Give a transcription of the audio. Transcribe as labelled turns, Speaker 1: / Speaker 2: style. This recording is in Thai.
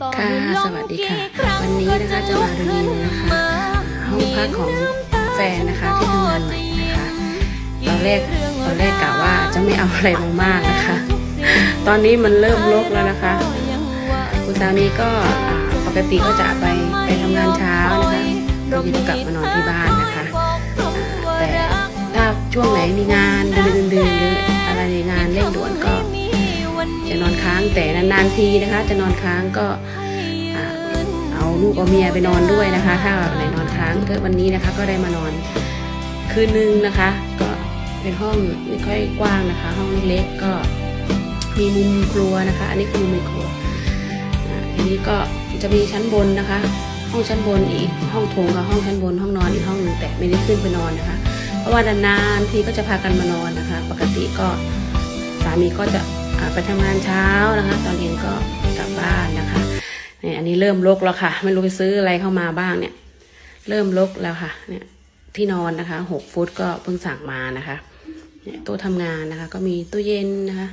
Speaker 1: ค่ะสวัสดีค่ะ วันนี้นะคะจะมารีวิวนะคะห้องพักของแฟนนะคะที่ทำงานใหม่นะคะตอนแรกตอนแรกกะว่าจะไม่เอาอะไรมากๆนะคะ ตอนนี้มันเริ่มรกแล้วนะคะ คุณสามีก็อ่าปกติก็จะไปไปทำงานเช้านะคะตอนเย็นกลับมานอนที่บ้านนะคะอ่าแต่ถ้าช่วงไหนมีงานดึกๆหรืออะไรงานเร่งด่วนก็ จะนอนค้างแต่นานๆทีนะคะ จะนอนค้างก็เอาลูกเอาเมียไปนอนด้วยนะคะ ถ้าไหนนอนค้างก็วันนี้นะคะ ก็ได้มานอนคืนนึงนะคะ ก็เป็นห้องไม่ค่อยกว้างนะคะ ห้องเล็กก็มีมุมครัวนะคะ อันนี้คือมุมครัวอ่าอันนี้ก็จะมีชั้นบนนะคะ ห้องชั้นบนอีกห้องโถงกับห้องชั้นบน ห้องนอนอีกห้องหนึงแต่ไม่ได้ขึ้นไปนอนนะคะ เพราะว่านานๆทีก็จะพากันมานอนนะคะ ปกติก็สามีก็จะ ไปทำงานเช้านะคะ ตอนเย็นก็กลับบ้านนะคะเนี่ยอันนี้เริ่มลกแล้วค่ะ ไม่รู้ไปซื้ออะไรเข้ามาบ้างเนี่ย เริ่มลกแล้วค่ะ เนี่ยที่นอนนะคะหกฟุตก็เพิ่งสั่งมานะคะ เนี่ยโต๊ะทำงานนะคะ ก็มีตู้เย็นนะคะ